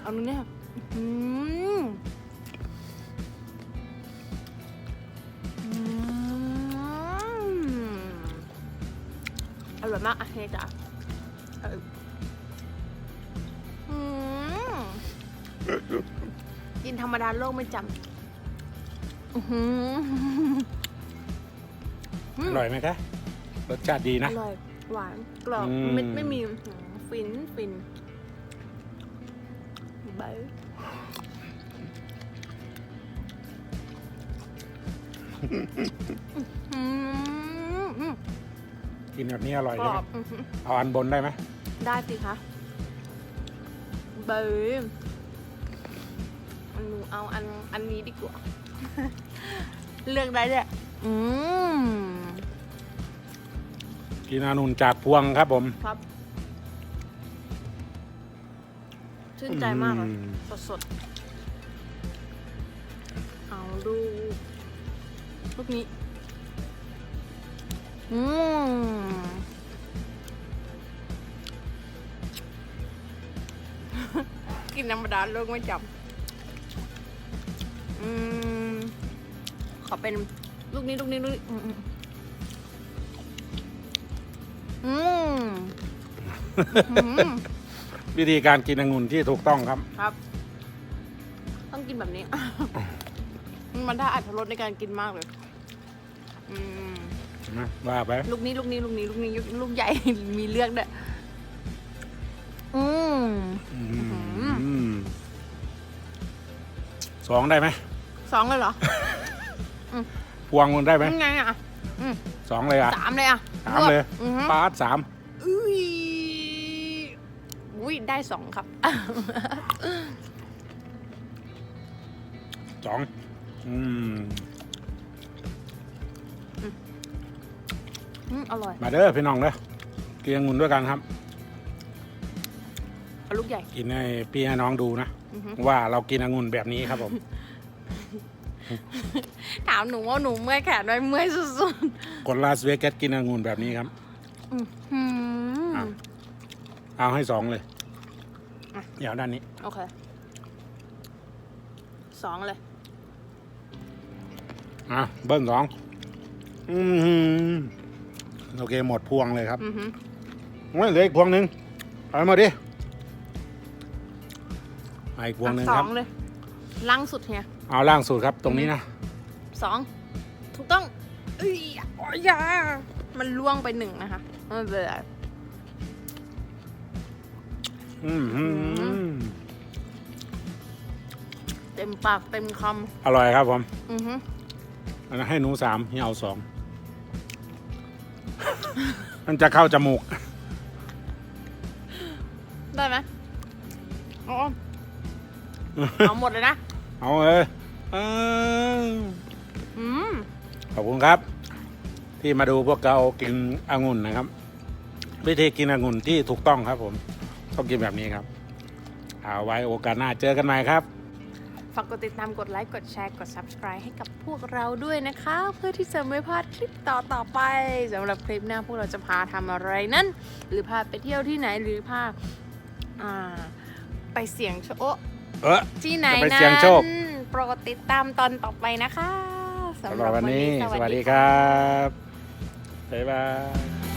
เอาดูเนี่ยอืมอืมอร่อยมากอะเฮจ้ะเอออืมกินธรรมดาโลกไม่จำอื้อหืออร่อยไหมคะรสชาติดีนะ อร่อย หวาน กรอบอืมไม่ไม่มีอื้อหือ ฟินฟินเบยอืมอืมกินแบบนี้อร่อยกรใช่อไหมบอื้อหือเอาอันบนได้ไหมได้สิคะเบยอันหนูเอาอันอันนี้ดีกว่า เลือกได้เลยอืมกินอานุนจากพวงครับผม ครับ ชื่นใจมากเลยอืมสดสดๆเอาดูลูกนี้ อืมกินธรรมดาเลิกไม่จับ อืม ขอเป็นลูกนี้ลูกนี้ลูกนี้อืม อืมอืมอืม วิธีการกินองุ่นที่ถูกต้องครับ ครับ ต้องกินแบบนี้ มันได้อัตรสในการกินมากเลย อืมนะว่าไปลูกนี้ลูกนี้ลูกนี้ลูกนี้ลูกใหญ่ มีเลือกด้วยอืมอืมมสองได้ไหมสองเลยเหรอพวงมันได้ไหมยังไงอะสองเลยอะสามเลยอะสามเลยอือฮึปาดสามอุ้ย อุ้ยได้สองครับสองอืมอืมอร่อย มาเด้อพี่น้องเด้อกินองุ่นด้วยกันครับ เอาลูกใหญ่ กินให้พี่ให้น้องดูนะ อือฮึ ว่าเรากินองุ่นแบบนี้ครับผม ถามหนูว่าหนูเมื่อยแขนไหมเมื่อยสุดคนลาสเวกัสกินองุ่นแบบนี้ครับ ๆอื้อหืออะเอาให้สองเลย อะ เดี๋ยวด้านนี้ โอเค สองเลย อะ เบิ้ลสองอือหือโอเค หมดพวงเลยครับอือฮึโอ้ยเหลืออีกพวงหนึ่งเอามาดิมาอีกพวงหนึ่งสคอรับ งเลยล่างสุดเนี่ยเอาล่างสุดครับ ตรงนี้นะ สองถูกต้องเอ้ยโอ้ยอยามันล่วงไปหนึ่งนะคะไม่เป็นไร อือหือเต็มปากเต็มคอร่อยครับผมำอือฮึอันนั้นให้หนูสามนี่เอาสอง มันจะเข้าจมูก ได้ไหมเอาเอาหมดเลยนะ เอาเลยเอออืมขอบคุณครับ ที่มาดูพวกเรากินองุ่นนะครับ วิธีกินองุ่นที่ถูกต้องครับผม ต้องกินแบบนี้ครับ เอาไว้โอกาสหน้าเจอกันใหม่ครับ ฝากกดติดตามกดไลค์ กดแชร์ กด subscribe ให้กับพวกเราด้วยนะคะ เพื่อที่จะไม่พลาดคลิปต่อต่อๆไปสำหรับคลิปหน้าพวกเราจะพาทำอะไรนั้น หรือพาไปเที่ยวที่ไหนหรือพาอ่าไปเสี่ยงโชคเออ ที่ไหนจะไปนั้เสี่ยงโชค นโปรดติดตามตอนต่อไปนะคะสำหรับวันนี้ สวัสดีครับ บ๊ายบาย